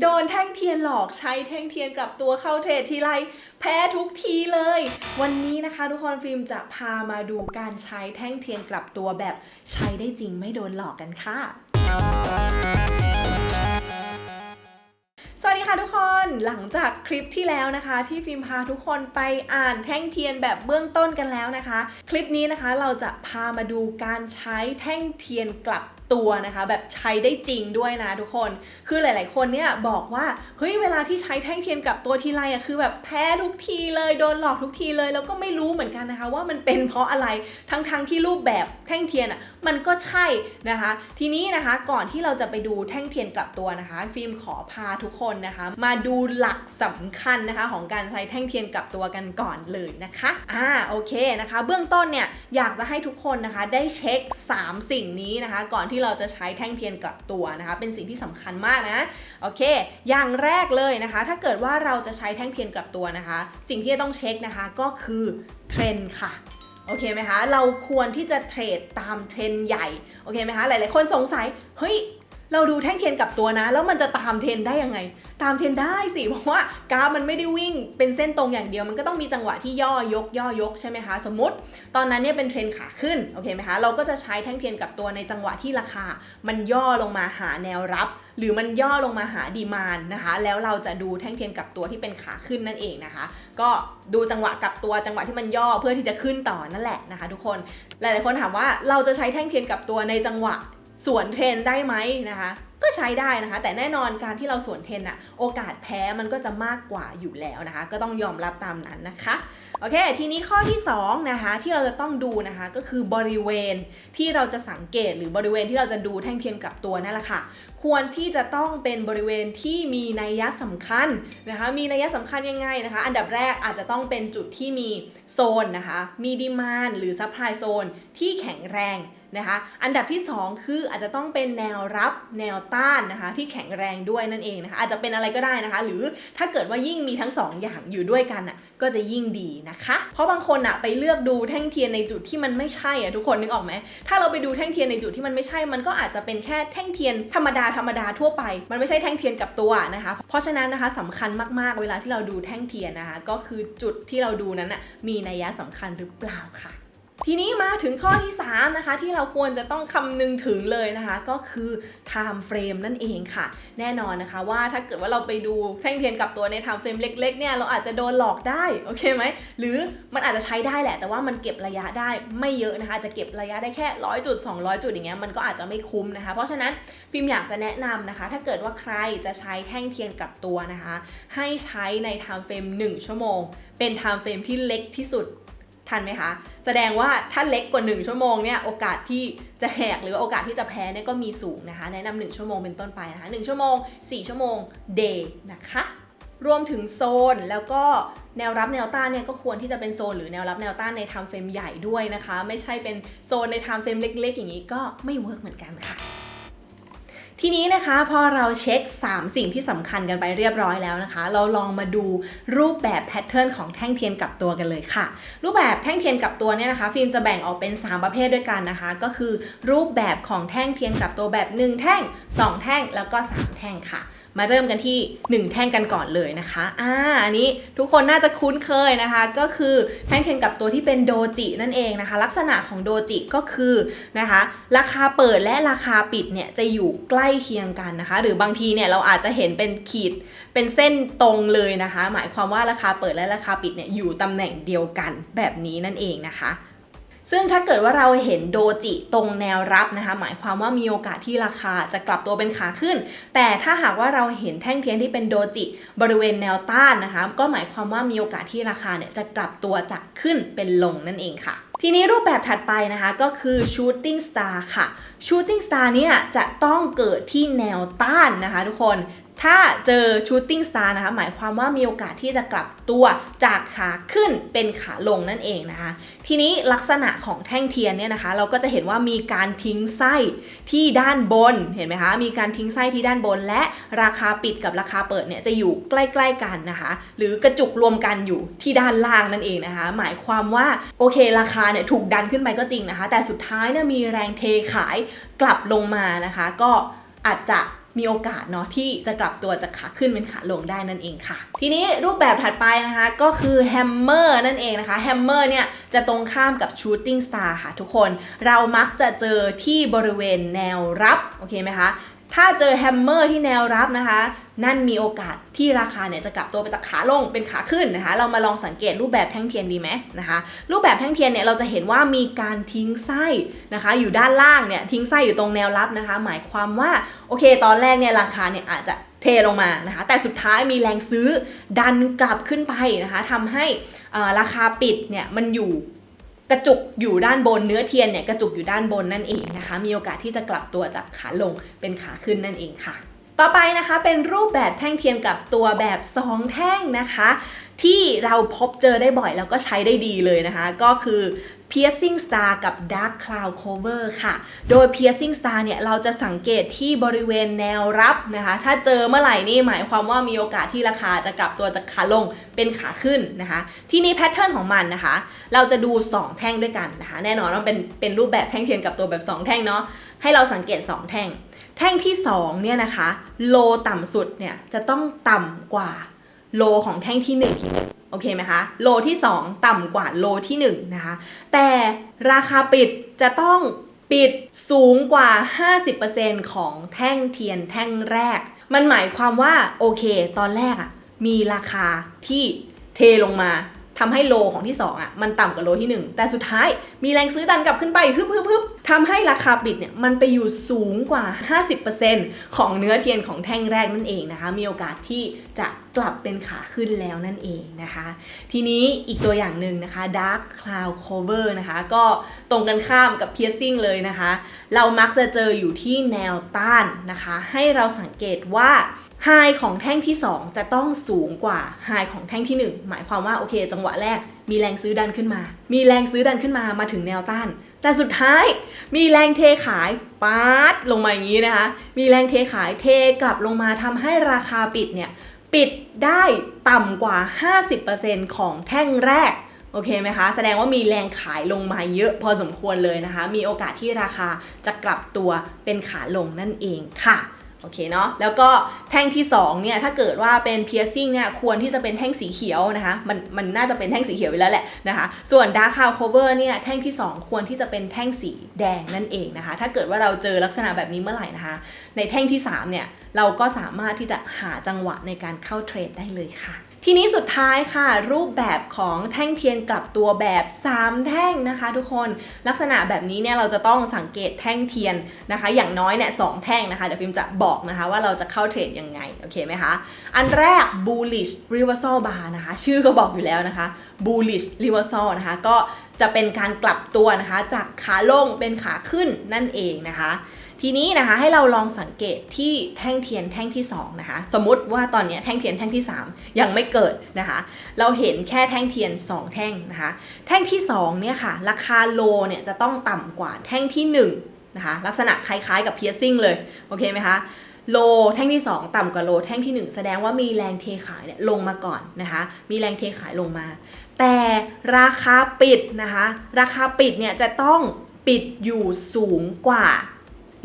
โดนแท่งเทียนหลอกใช้แท่งเทียนกลับตัวเข้าเทรดทีไรแพ้ทุกทีเลย วันนี้นะคะทุกคนฟิล์มจะพามาดูการใช้แท่งเทียนกลับตัวแบบใช้ได้จริงไม่โดนหลอกกันค่ะสวัสดีค่ะทุกคนหลังจากคลิปที่แล้วนะคะ ที่ฟิล์มพาทุกคนไปอ่านแท่งเทียนแบบเบื้องต้นกันแล้วนะคะ คลิปนี้นะคะเราจะพามาดูการใช้แท่งเทียนกลับ ตัวนะคะแบบใช้ได้จริงด้วยนะทุกคน คือหลาย ๆ คนเนี่ยบอกว่าเฮ้ยเวลาที่ใช้แท่งเทียนกลับตัวทีไรอะคือแบบแพ้ทุกทีเลยโดนหลอกทุกทีเลย แล้วก็ไม่รู้เหมือนกันนะคะ ว่ามันเป็นเพราะอะไรทั้งๆทที่รูปแบบแท่งเทียนอะมันก็ใช่นะคะ ทีนี้นะคะก่อนที่เราจะไปดูแท่งเทียนกลับตัวนะคะ ฟิล์มขอพาทุกคนนะคะ มาดูหลักสำคัญนะคะของการใช้แท่งเทียนกลับตัวกันก่อนเลยนะคะอ่าโอเคนะคะ เบื้องต้นเนี่ยอยากจะให้ทุกคนนะคะได้เช็ค 3 สิ่งนี้นะคะ ก่อนที่เราจะใช้แท่งเทียนกลับตัวนะคะ เป็นสิ่งที่สำคัญมากนะ โอเค อย่างแรกเลยนะคะ ถ้าเกิดว่าเราจะใช้แท่งเทียนกลับตัวนะคะ สิ่งที่จะต้องเช็คนะคะก็คือเทรนด์ค่ะโอเคไหมคะ เราควรที่จะเทรดตามเทรนด์ใหญ่ โอเคไหมคะ หลาย ๆ คนสงสัย เฮ้ย เราดูแท่งเทียนกับตัวนะ แล้วมันจะตามเทรนได้ยังไง ตามเทรนได้สิเพราะว่ากราฟมันไม่ได้วิ่งเป็นเส้นตรงอย่างเดียว มันก็ต้องมีจังหวะที่ย่อยก ย่อยกใช่ไหมคะสมมติ ตอนนั้นเนี่ยเป็นเทรนขาขึ้นโอเคไหมคะเราก็จะใช้แท่งเทียนกับตัวในจังหวะที่ราคา มันย่อลงมาหาแนวรับ หรือมันย่อลงมาหาดีมานนะคะ แล้วเราจะดูแท่งเทียนกับตัวที่เป็นขาขึ้นนั่นเองนะคะ ก็ดูจังหวะกับตัวจังหวะที่มันย่อเพื่อที่จะขึ้นต่อนั่นแหละนะคะ ทุกคนหลายๆคนถามว่าเราจะใช้แท่งเทียนกับตัวในจังหวะ สวนเทรนได้ไหมนะคะ ก็ใช้ได้นะคะ แต่แน่นอนการที่เราสวนเทรนอะโอกาสแพ้มันก็จะมากกว่าอยู่แล้วนะคะ ก็ต้องยอมรับตามนั้นนะคะ โอเค ทีนี้ข้อที่2นะคะที่เราจะต้องดูนะคะก็คือบริเวณที่เราจะสังเกตหรือบริเวณที่เราจะดูแท่งเทียนกลับตัวนั่นแหละค่ะ ควรที่จะต้องเป็นบริเวณที่มีนัยยะสำคัญนะคะมีนัยยะสำคัญยังไงนะคะ อันดับแรกอาจจะต้องเป็นจุดที่มีโซนนะคะมีดีมานหรือซัพพลายโซนที่แข็งแรงนะคะอันดับที่ 2 คืออาจจะต้องเป็นแนวรับแนวต้านนะคะที่แข็งแรงด้วยนั่นเองนะคะอาจจะเป็นอะไรก็ได้นะคะ หรือถ้าเกิดว่ายิ่งมีทั้ง 2อย่างอยู่ด้วยกันอะ ก็จะยิ่งดีนะคะ เพราะบางคนอะไปเลือกดูแท่งเทียนในจุดที่มันไม่ใช่อะทุกคนนึกออกไหมถ้าเราไปดูแท่งเทียนในจุดที่มันไม่ใช่ มันก็อาจจะเป็นแค่แท่งเทียนธรรมดาธรรมดาทั่วไป มันไม่ใช่แท่งเทียนกับตัวนะคะ เพราะฉะนั้นนะคะสำคัญมากๆเวลาที่เราดูแท่งเทียนนะคะ ก็คือจุดที่เราดูนั้นอะมีนัยยะสำคัญหรือเปล่าค่ะ ทีนี้มาถึงข้อที่ 3 นะคะ ที่เราควรจะต้องคำนึงถึงเลยนะคะ ก็คือ time frame นั่นเองค่ะ แน่นอนนะคะว่าถ้าเกิดว่าเราไปดูแท่งเทียนกับตัวใน time frame เล็ก ๆ เนี่ย เราอาจจะโดนหลอกได้ โอเคไหม หรือมันอาจจะใช้ได้แหละ แต่ว่ามันเก็บระยะได้ไม่เยอะนะคะ จะเก็บระยะได้แค่100จุด200 จุดอย่างเงี้ยมันก็อาจจะไม่คุ้มนะคะ เพราะฉะนั้นฟิล์มอยากจะแนะนำนะคะ ถ้าเกิดว่าใครจะใช้แท่งเทียนกับตัวนะคะ ให้ใช้ใน time frame 1 ชั่วโมง เป็น time frame ที่เล็กที่สุด ทันไหมคะ แสดงว่าถ้าเล็กกว่า 1 ชั่วโมงเนี่ยโอกาสที่จะแหกหรือว่าโอกาสที่จะแพ้เนี่ยก็มีสูงนะคะ แนะนำ1ชั่วโมงเป็นต้นไปนะคะ 1 ชั่วโมง 4 ชั่วโมง day นะคะ รวมถึงโซนแล้วก็แนวรับแนวต้านเนี่ยก็ควรที่จะเป็นโซนหรือแนวรับแนวต้านในไทม์เฟรมใหญ่ด้วยนะคะ ไม่ใช่เป็นโซนในไทม์เฟรมเล็ก ๆ อย่างนี้ก็ไม่เวิร์กเหมือนกันค่ะ ทีนี้นะคะพอเราเช็ค 3 สิ่งที่สำคัญกันไปเรียบร้อยแล้วนะคะ เราลองมาดูรูปแบบแพทเทิร์นของแท่งเทียนกลับตัวกันเลยค่ะ รูปแบบแท่งเทียนกลับตัวเนี่ยนะคะ ฟิล์มจะแบ่งออกเป็น 3 ประเภทด้วยกันนะคะ ก็คือรูปแบบของแท่งเทียนกลับตัวแบบ 1 แท่ง 2 แท่งแล้วก็ 3 แท่งค่ะ มาเริ่มกันที่ 1 แท่งกันก่อนเลยนะคะอ่าอันนี้ทุกคนน่าจะคุ้นเคยนะคะ ก็คือแท่งเทียนกับตัวที่เป็นโดจินั่นเองนะคะ ลักษณะของโดจิก็คือนะคะ ราคาเปิดและราคาปิดเนี่ยจะอยู่ใกล้เคียงกันนะคะ หรือบางทีเนี่ยเราอาจจะเห็นเป็นขีดเป็นเส้นตรงเลยนะคะ หมายความว่าราคาเปิดและราคาปิดเนี่ยอยู่ตำแหน่งเดียวกันแบบนี้นั่นเองนะคะ ซึ่งถ้าเกิดว่าเราเห็นโดจิตรงแนวรับนะคะ หมายความว่ามีโอกาสที่ราคาจะกลับตัวเป็นขาขึ้น แต่ถ้าหากว่าเราเห็นแท่งเทียนที่เป็นโดจิบริเวณแนวต้านนะคะ ก็หมายความว่ามีโอกาสที่ราคาเนี่ยจะกลับตัวจากขึ้นเป็นลงนั่นเองค่ะทีนี้รูปแบบถัดไปนะคะก็คือ shooting star ค่ะ shooting star เนี่ยจะต้องเกิดที่แนวต้านนะคะทุกคน ถ้าเจอ shooting star นะคะหมายความว่ามีโอกาสที่จะกลับตัวจากขาขึ้นเป็นขาลงนั่นเองนะคะ ทีนี้ลักษณะของแท่งเทียนเนี่ยนะคะ เราก็จะเห็นว่ามีการทิ้งไส้ที่ด้านบนเห็นไหมคะมีการทิ้งไส้ที่ด้านบน และราคาปิดกับราคาเปิดเนี่ยจะอยู่ใกล้ ๆกันนะคะ หรือกระจุกรวมกันอยู่ที่ด้านล่างนั่นเองนะคะ หมายความว่าโอเคราคาเนี่ยถูกดันขึ้นไปก็จริงนะคะ แต่สุดท้ายเนี่ยมีแรงเทขายกลับลงมานะคะ ก็อาจจะ มีโอกาสเนาะที่จะกลับตัวจากขาขึ้นเป็นขาลงได้นั่นเองค่ะ ทีนี้รูปแบบถัดไปนะคะก็คือแฮมเมอร์นั่นเองนะคะแฮมเมอร์เนี่ยจะตรงข้ามกับชูตติ้งสตาร์ค่ะทุกคน เรามักจะเจอที่บริเวณแนวรับ โอเคไหมคะ ถ้าเจอแฮมเมอร์ที่แนวรับนะคะ นั่นมีโอกาสที่ราคาเนี่ยจะกลับตัวไปจากขาลงเป็นขาขึ้นนะคะ เรามาลองสังเกตรูปแบบแท่งเทียนดีไหมนะคะ รูปแบบแท่งเทียนเนี่ยเราจะเห็นว่ามีการทิ้งไส้นะคะ อยู่ด้านล่างเนี่ยทิ้งไส้อยู่ตรงแนวรับนะคะ หมายความว่าโอเค ตอนแรกเนี่ยราคาเนี่ยอาจจะเทลงมานะคะ แต่สุดท้ายมีแรงซื้อดันกลับขึ้นไปนะคะทำให้ราคาปิดเนี่ยมันอยู่ กระจุกอยู่ด้านบนเนื้อเทียนเนี่ยกระจุกอยู่ด้านบนนั่นเองนะคะ มีโอกาสที่จะกลับตัวจากขาลงเป็นขาขึ้นนั่นเองค่ะ ต่อไปนะคะเป็นรูปแบบแท่งเทียนกับตัวแบบ2แท่งนะคะ ที่เราพบเจอได้บ่อยแล้วก็ใช้ได้ดีเลยนะคะ ก็คือ piercing star กับ dark cloud cover ค่ะ โดย piercing star เนี่ยเราจะสังเกตที่บริเวณแนวรับนะคะ ถ้าเจอเมื่อไหร่นี่หมายความว่ามีโอกาสที่ราคาจะกลับตัวจากขาลงเป็นขาขึ้นนะคะ ที่นี้แพทเทิร์นของมันนะคะ เราจะดู 2 แท่งด้วยกันนะคะ แน่นอนว่าเป็นเป็นรูปแบบแท่งเทียนกับตัวแบบ 2 แท่งเนาะ ให้เราสังเกต 2 แท่ง แท่งที่2เนี่ยนะคะ โลต่ำสุดเนี่ยจะต้องต่ำกว่า โลของแท่งที่ 1 ทีหนึงโอเคไหมคะ โลที่ 2 ต่ำกว่าโลที่ 1 นะคะ แต่ราคาปิดจะต้องปิดสูงกว่า 50%ของแท่งเทียนแท่งแรก มันหมายความว่าโอเค ตอนแรกอะมีราคาที่เทลงมา ทำให้โลของที่ 2อะมันต่ำกว่าโลที่ 1 แต่สุดท้ายมีแรงซื้อดันกลับขึ้นไปฮึบฮึบฮึบทำให้ราคาปิดเนี่ยมันไปอยู่สูงกว่า 50%ของเนื้อเทียนของแท่งแรกนั่นเองนะคะ มีโอกาสที่จะกลับเป็นขาขึ้นแล้วนั่นเองนะคะ ทีนี้อีกตัวอย่างหนึ่งนะคะ dark cloud cover นะคะ ก็ตรงกันข้ามกับ piercing เลยนะคะ เรามักจะเจออยู่ที่แนวต้านนะคะ ให้เราสังเกตว่า ไฮของแท่งที่ 2 จะต้องสูงกว่าไฮของแท่งที่ 1 หมายความว่าโอเค จังหวะแรก มีแรงซื้อดันขึ้นมา มีแรงซื้อดันขึ้นมามาถึงแนวต้าน แต่สุดท้ายมีแรงเทขายปาดลงมาอย่างนี้นะคะ มีแรงเทขายเทกลับลงมาทำให้ราคาปิดเนี่ยปิดได้ต่ำกว่า 50%ของแท่งแรกโอเคไหมคะ แสดงว่ามีแรงขายลงมาเยอะพอสมควรเลยนะคะ มีโอกาสที่ราคาจะกลับตัวเป็นขาลงนั่นเองค่ะ โอเคเนาะแล้วก็แท่งที่2เนี่ยถ้าเกิดว่าเป็น piercing เนี่ยควรที่จะเป็นแท่งสีเขียวนะคะมันมันน่าจะเป็นแท่งสีเขียวไปแล้วแหละนะคะส่วน dark cloud cover เนี่ยแท่งที่ 2 ควรที่จะเป็นแท่งสีแดงนั่นเองนะคะถ้าเกิดว่าเราเจอลักษณะแบบนี้เมื่อไหร่นะคะ ในแท่งที่3เนี่ยเราก็สามารถที่จะหาจังหวะในการเข้าเทรดได้เลยค่ะ ทีนี้สุดท้ายค่ะ รูปแบบของแท่งเทียนกลับตัวแบบ 3 แท่งนะคะ ทุกคนลักษณะแบบนี้เนี่ยเราจะต้องสังเกตแท่งเทียนนะคะ อย่างน้อยเนี่ยสองแท่งนะคะเดี๋ยวพิมจะบอกนะคะว่าเราจะเข้าเทรดยังไงโอเคไหมคะอันแรก bullish reversal bar นะคะ ชื่อก็บอกอยู่แล้วนะคะ bullish reversal นะคะก็จะเป็นการกลับตัวนะคะ จากขาลงเป็นขาขึ้นนั่นเองนะคะ ทีนี้นะคะให้เราลองสังเกตที่แท่งเทียนแท่งที่2นะคะสมมุติว่าตอนนี้แท่งเทียนแท่งที่ 3 ยังไม่เกิดนะคะ เราเห็นแค่แท่งเทียน 2 แท่งนะคะ แท่งที่2เนี่ยค่ะราคาโลเนี่ยจะต้องต่ำกว่าแท่งที่1นะคะลักษณะคล้ายๆกับ piercing เลยโอเคไหมคะโลแท่งที่ 2 ต่ำกว่าโลแท่งที่ 1 แสดงว่ามีแรงเทขายเนี่ยลงมาก่อนนะคะ มีแรงเทขายลงมา แต่ราคาปิดนะคะ ราคาปิดเนี่ยจะต้องปิดอยู่สูงกว่า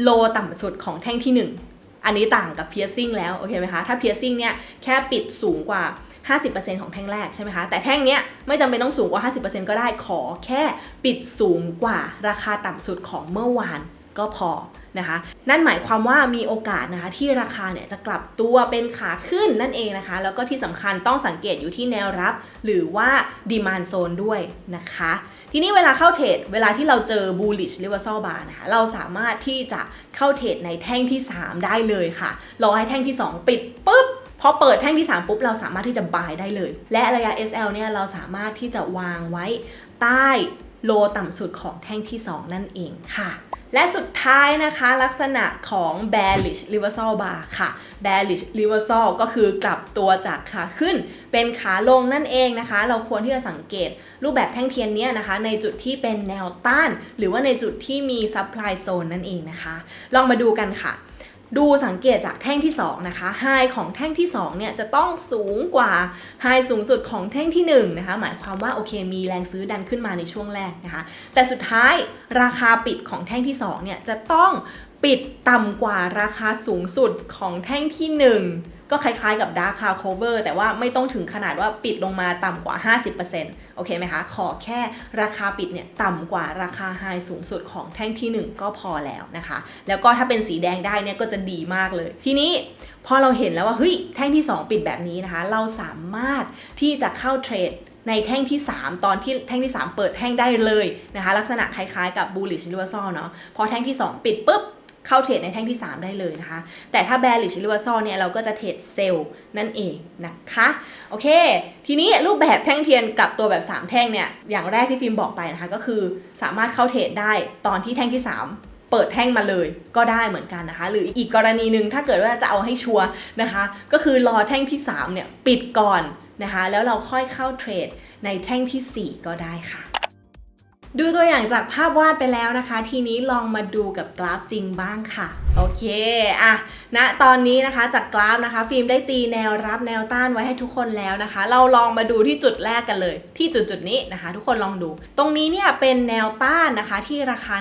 โลต่ำสุดของแท่งที่ 1 อันนี้ต่างกับ piercing แล้ว โอเคไหมคะ ถ้า piercing เนี่ยแค่ปิดสูงกว่า 50%ของแท่งแรกใช่ไหมคะ แต่แท่งเนี้ยไม่จำเป็นต้องสูงกว่า 50%ก็ได้ขอแค่ปิดสูงกว่าราคาต่ำสุดของเมื่อวานก็พอนะคะนั่นหมายความว่ามีโอกาสนะคะที่ราคาเนี่ยจะกลับตัวเป็นขาขึ้นนั่นเองนะคะ แล้วก็ที่สำคัญต้องสังเกตอยู่ที่แนวรับ หรือว่า demand zone ด้วยนะคะ ทีนี้เวลาเข้าเทรดเวลาที่เราเจอ bullish reversal bar นะคะเราสามารถที่จะเข้าเทรดในแท่งที่ 3 ได้เลยค่ะ รอให้แท่งที่ 2 ปิดปุ๊บพอเปิดแท่งที่ 3 ปุ๊บ เราสามารถที่จะ buy ได้เลย และระยะ SL เนี่ยเราสามารถที่จะวางไว้ใต้ โลต่ำสุดของแท่งที่ 2 นั่นเองค่ะ และสุดท้ายนะคะลักษณะของ bearish reversal bar ค่ะ bearish reversal ก็คือกลับตัวจากขาขึ้น เป็นขาลงนั่นเองนะคะ เราควรที่จะสังเกตรูปแบบแท่งเทียนเนี้ยนะคะ ในจุดที่เป็นแนวต้าน หรือว่าในจุดที่มี supply zone นั่นเองนะคะ ลองมาดูกันค่ะ ดูสังเกตจากแท่งที่ 2 นะคะไฮของแท่งที่ 2 เนี่ยจะต้องสูงกว่าไฮสูงสุดของแท่งที่1นะคะ หมายความว่าโอเคมีแรงซื้อดันขึ้นมาในช่วงแรกนะคะ แต่สุดท้ายราคาปิดของแท่งที่2เนี่ยจะต้องปิดต่ำกว่าราคาสูงสุดของแท่งที่ 1 ก็คล้ายๆกับ Dark c a r Cover แต่ว่าไม่ต้องถึงขนาดว่าปิดลงมาต่ำกว่า 50%โอเคไหมคะ ขอแค่ราคาปิดเนี่ยต่ำกว่าราคาไฮสูงสุดของแท่งที่ 1 ก็พอแล้วนะคะ แล้วก็ถ้าเป็นสีแดงได้เนี่ยก็จะดีมากเลย ทีนี้พอเราเห็นแล้วว่าเฮ้ยแท่งที่ 2 ปิดแบบนี้นะคะ เราสามารถที่จะเข้าเทรดในแท่งที่ 3 ตอนที่แท่งที่ 3 เปิดแท่งได้เลยนะคะ ลักษณะคล้ายๆกับ bullish reversal เนาะพอแท่งที่ 2 ปิดปุ๊บ เข้าเทรดในแท่งที่ 3 ได้เลยนะคะ แต่ถ้า bearish reversal เนี่ยเราก็จะเทรดเซลล์นั่นเองนะคะ โอเค ทีนี้รูปแบบแท่งเทียนกับตัวแบบ 3 แท่งเนี่ย อย่างแรกที่ฟิล์มบอกไปนะคะ ก็คือสามารถเข้าเทรดได้ตอนที่แท่งที่ 3เปิดแท่งมาเลยก็ได้เหมือนกันนะคะ หรืออีกกรณีหนึ่งถ้าเกิดว่าจะเอาให้ชัวร์นะคะ ก็คือรอแท่งที่ 3 เนี่ย ปิดก่อนนะคะ แล้วเราค่อยเข้าเทรดในแท่งทีสี่4 ก็ได้ค่ะ ดูตัวอย่างจากภาพวาดไปแล้วนะคะ ทีนี้ลองมาดูกับกราฟจริงบ้างค่ะ โอเคอะณนะตอนนี้นะคะจากกราฟนะคะ ฟิล์มได้ตีแนวรับแนวต้านไว้ให้ทุกคนแล้วนะคะ เราลองมาดูที่จุดแรกกันเลย ที่จุดจุดนี้นะคะ ทุกคนลองดู ตรงนี้เนี่ยเป็นแนวต้านนะคะ ที่ราคา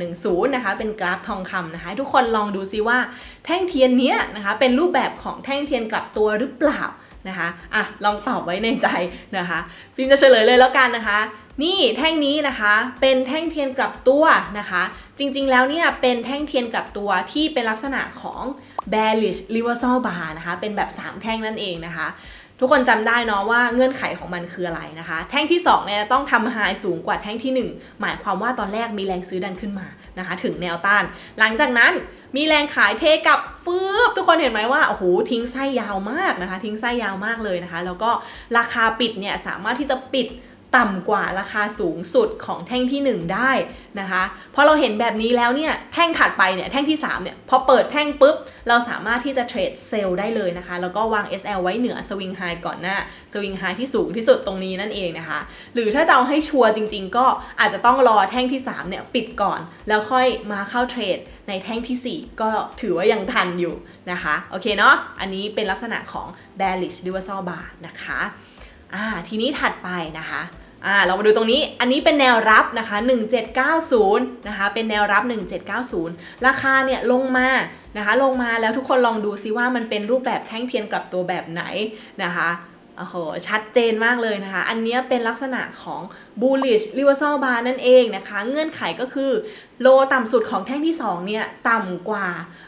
1810นะคะ เป็นกราฟทองคำนะคะ ทุกคนลองดูซิว่าแท่งเทียนเนี้ยนะคะ เป็นรูปแบบของแท่งเทียนกลับตัวหรือเปล่านะคะ อะ ลองตอบไว้ในใจนะคะฟิล์มจะเฉลยเลยแล้วกันนะคะ นี่แท่งนี้นะคะเป็นแท่งเทียนกลับตัวนะคะ จริงๆแล้วเนี่ยเป็นแท่งเทียนกลับตัวที่เป็นลักษณะของ bearish reversal bar นะคะ เป็นแบบ 3 แท่งนั่นเองนะคะ ทุกคนจำได้เนาะว่าเงื่อนไขของมันคืออะไรนะคะ แท่งที่2เนี่ยต้องทำไฮสูงกว่าแท่งที่ 1 หมายความว่าตอนแรกมีแรงซื้อดันขึ้นมานะคะ ถึงแนวต้าน หลังจากนั้นมีแรงขายเทกลับฟืบทุกคนเห็นไหมว่าโอ้โหทิ้งไส้ยาวมากนะคะ ทิ้งไส้ยาวมากเลยนะคะ แล้วก็ราคาปิดเนี่ยสามารถที่จะปิด ต่ำกว่าราคาสูงสุดของแท่งที่ 1 ได้นะคะพอเราเห็นแบบนี้แล้วเนี่ยแท่งถัดไปเนี่ยแท่งที่3เนี่ยพอเปิดแท่งปุ๊บ เราสามารถที่จะเทรดเซลล์ได้เลยนะคะ แล้วก็วาง SL ไว้เหนือสวิงไฮก่อนหน้าสวิงไฮที่สูงที่สุดตรงนี้นั่นเองนะคะ หรือถ้าจะเอาให้ชัวร์จริง ๆ ก็อาจจะต้องรอแท่งที่3เนี่ยปิดก่อน แล้วค่อยมาเข้าเทรดในแท่งทีสี่4 ก็ถือว่ายังทันอยู่นะคะโอเคเนาะอันนี้เป็นลักษณะของ bearish reversal bar นะคะ อ่าทีนี้ถัดไปนะคะอ่าเรามาดูตรงนี้อันนี้เป็นแนวรับนะคะ 1790 นะคะ เป็นแนวรับ 1790 ราคาเนี่ยลงมานะคะ ลงมาแล้วทุกคนลองดูซิว่ามันเป็นรูปแบบแท่งเทียนกลับตัวแบบไหนนะคะโอ้โหชัดเจนมากเลยนะคะ อันนี้เป็นลักษณะของ bullish reversal bar นั่นเองนะคะ เงื่อนไขก็คือ โลต่ำสุดของแท่งที่2เนี่ยต่ำกว่า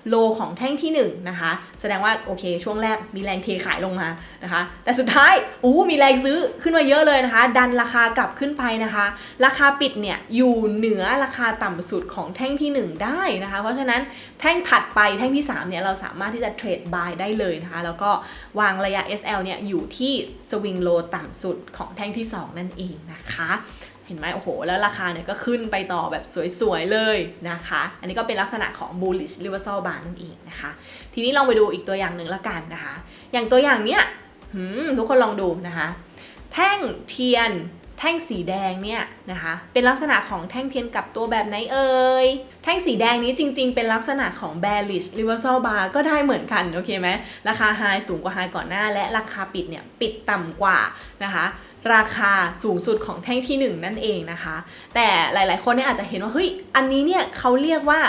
โลของแท่งที่1นะคะแสดงว่าโอเคช่วงแรกมีแรงเทขายลงมานะคะ แต่สุดท้ายอู้มีแรงซื้อขึ้นมาเยอะเลยนะคะ ดันราคากลับขึ้นไปนะคะ ราคาปิดเนี่ยอยู่เหนือราคาต่ำสุดของแท่งที่ 1 ได้นะคะ เพราะฉะนั้นแท่งถัดไปแท่งที่3เนี่ยเราสามารถที่จะเทรดบายได้เลยนะคะแล้วก็วางระยะ SL เนี่ยอยู่ที่สวิงโลต่ำสุดของแท่งที่ 2 นั่นเองนะคะ เห็นไหมโอ้โห แล้วราคาเนี่ยก็ขึ้นไปต่อแบบสวยๆเลยนะคะ อันนี้ก็เป็นลักษณะของ bullish reversal bar นั่นเองนะคะ ทีนี้ลองไปดูอีกตัวอย่างหนึ่งละกันนะคะ อย่างตัวอย่างเนี้ยทุกคนลองดูนะคะ แท่งเทียนแท่งสีแดงเนี่ยนะคะเป็นลักษณะของแท่งเทียนกับตัวแบบไหนเอ่ยแท่งสีแดงนี้จริง ๆ เป็นลักษณะของ bearish reversal bar ก็ได้เหมือนกันโอเคไหมราคา high สูงกว่า high ก่อนหน้า และราคาปิดเนี่ยปิดต่ำกว่านะคะ ราคาสูงสุดของแท่งที่ 1 นั่นเองนะคะ แต่หลายๆ คนเนี่ยอาจจะเห็นว่าเฮ้ยอันนี้เนี่ยเขาเรียกว่า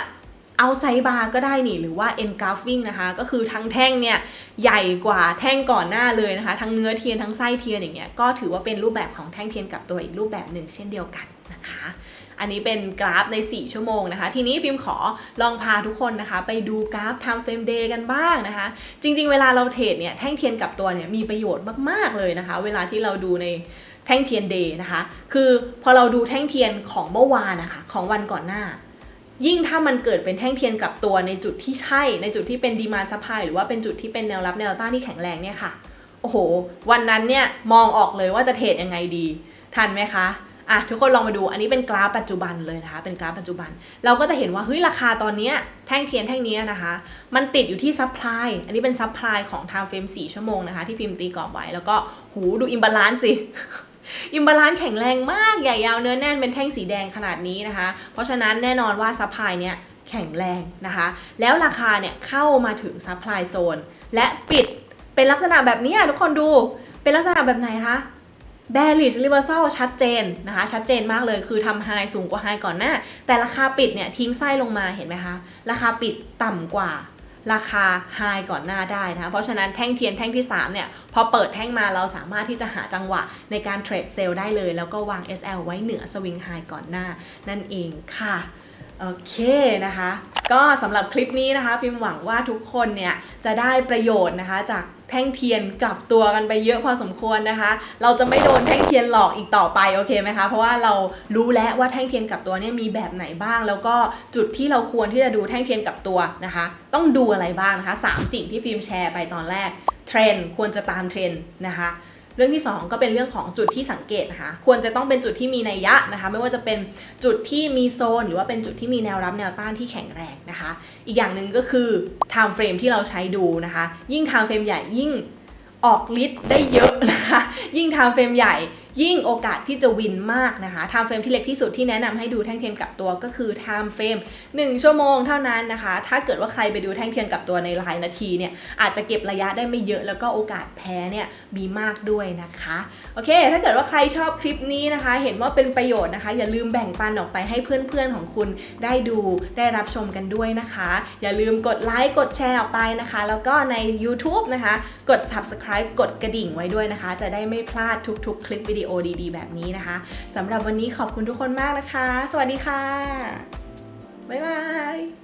เอาไซบาร์ก็ได้นี่หรือว่า engulfing นะคะ ก็คือทั้งแท่งเนี่ยใหญ่กว่าแท่งก่อนหน้าเลยนะคะ ทั้งเนื้อเทียนทั้งไส้เทียนอย่างเงี้ยก็ถือว่าเป็นรูปแบบของแท่งเทียนกับตัวอีกรูปแบบหนึ่งเช่นเดียวกันนะคะ อันนี้เป็นกราฟใน 4 ชั่วโมงนะคะ ทีนี้ฟิล์มขอลองพาทุกคนนะคะ ไปดูกราฟ time frame day กันบ้างนะคะ จริง ๆ เวลาเราเทรดเนี่ยแท่งเทียนกับตัวเนี่ยมีประโยชน์มาก ๆ เลยนะคะ เวลาที่เราดูในแท่งเทียนเดย์นะคะ คือพอเราดูแท่งเทียนของเมื่อวานนะคะของวันก่อนหน้ายิ่งถ้ามันเกิดเป็นแท่งเทียนกลับตัวในจุดที่ใช่ ในจุดที่เป็นดีมาซัพพลายหรือว่าเป็นจุดที่เป็นแนวรับแนวต้านที่แข็งแรงเนี่ยค่ะ โอ้โห วันนั้นเนี่ยมองออกเลยว่าจะเทรดยังไงดี ทันไหมคะ อะทุกคนลองมาดูอันนี้เป็นกราฟปัจจุบันเลยนะคะ เป็นกราฟปัจจุบัน เราก็จะเห็นว่าเฮ้ยราคาตอนนี้แท่งเทียนแท่งนี้นะคะ มันติดอยู่ที่ซัพพลายอันนี้เป็นซัพพลายของ time frame 4 ชั่วโมงนะคะที่ฟิล์มตีกรอบไว้ แล้วก็หูดูอิมบาลานซ์สิอิมบาลานซ์แข็งแรงมากใหญ่ยาวเนื้อแน่นเป็นแท่งสีแดงขนาดนี้นะคะ เพราะฉะนั้นแน่นอนว่าซัพพลายเนี่ยแข็งแรงนะคะ แล้วราคาเนี่ยเข้ามาถึงซัพพลายโซนและปิดเป็นลักษณะแบบนี้ทุกคนดูเป็นลักษณะแบบไหนคะ bearish reversal ชัดเจนนะคะ ชัดเจนมากเลยคือทำ high สูงกว่า high ก่อนหน้า แต่ราคาปิดเนี่ยทิ้งไส้ลงมาเห็นไหมคะ ราคาปิดต่ำกว่าราคา high ก่อนหน้าได้นะะเพราะฉะนั้นแท่งเทียนแท่งที่ 3 เนี่ย พอเปิดแท่งมาเราสามารถที่จะหาจังหวะในการเทรดเซลล์ได้เลย แล้วก็วาง SL ไว้เหนือสวิงไฮก่อนหน้า นั่นเองค่ะ โอเคนะคะ ก็สำหรับคลิปนี้นะคะ ฟิล์มหวังว่าทุกคนเนี่ย จะได้ประโยชน์นะคะจาก แท่งเทียนกลับตัวกันไปเยอะพอสมควรนะคะ เราจะไม่โดนแท่งเทียนหลอกอีกต่อไปโอเคไหมคะ เพราะว่าเรารู้แล้วว่าแท่งเทียนกลับตัวเนี่ยมีแบบไหนบ้าง แล้วก็จุดที่เราควรที่จะดูแท่งเทียนกลับตัวนะคะ ต้องดูอะไรบ้างนะคะสามสิ่งที่ฟิล์มแชร์ไปตอนแรกเทรนควรจะตามเทรนนะคะ รื่องที่ 2 ก็เป็นเรื่องของจุดที่สังเกตนะคะ ควรจะต้องเป็นจุดที่มีนัยยะนะคะ ไม่ว่าจะเป็นจุดที่มีโซน หรือว่าเป็นจุดที่มีแนวรับแนวต้านที่แข็งแรงนะคะ อีกอย่างหนึ่งก็คือ time frame ที่เราใช้ดูนะคะ ยิ่ง time frame ใหญ่ยิ่งออกฤทธิ์ได้เยอะนะคะ ยิ่ง time frame ใหญ่ ยิ่งโอกาสที่จะวินมากนะคะ time frame ที่เล็กที่สุดที่แนะนำให้ดูแท่งเทียนกับตัวก็คือ time frame 1ชั่วโมงเท่านั้นนะคะ ถ้าเกิดว่าใครไปดูแท่งเทียนกับตัวในรายนาทีเนี่ยอาจจะเก็บระยะได้ไม่เยอะแล้วก็โอกาสแพ้เนี่ยมีมากด้วยนะคะโอเค ถ้าเกิดว่าใครชอบคลิปนี้นะคะ เห็นว่าเป็นประโยชน์นะคะ อย่าลืมแบ่งปันออกไปให้เพื่อนๆของคุณได้ดูได้รับชมกันด้วยนะคะ อย่าลืมกดไลค์กดแชร์ออกไปนะคะ แล้วก็ใน YouTube นะคะ กด subscribe กดกระดิ่งไว้ด้วยนะคะ จะได้ไม่พลาดทุกๆ คลิปวิดีโอดีๆ แบบนี้นะคะสำหรับวันนี้ขอบคุณทุกคนมากนะคะ สวัสดีค่ะ บ๊ายบาย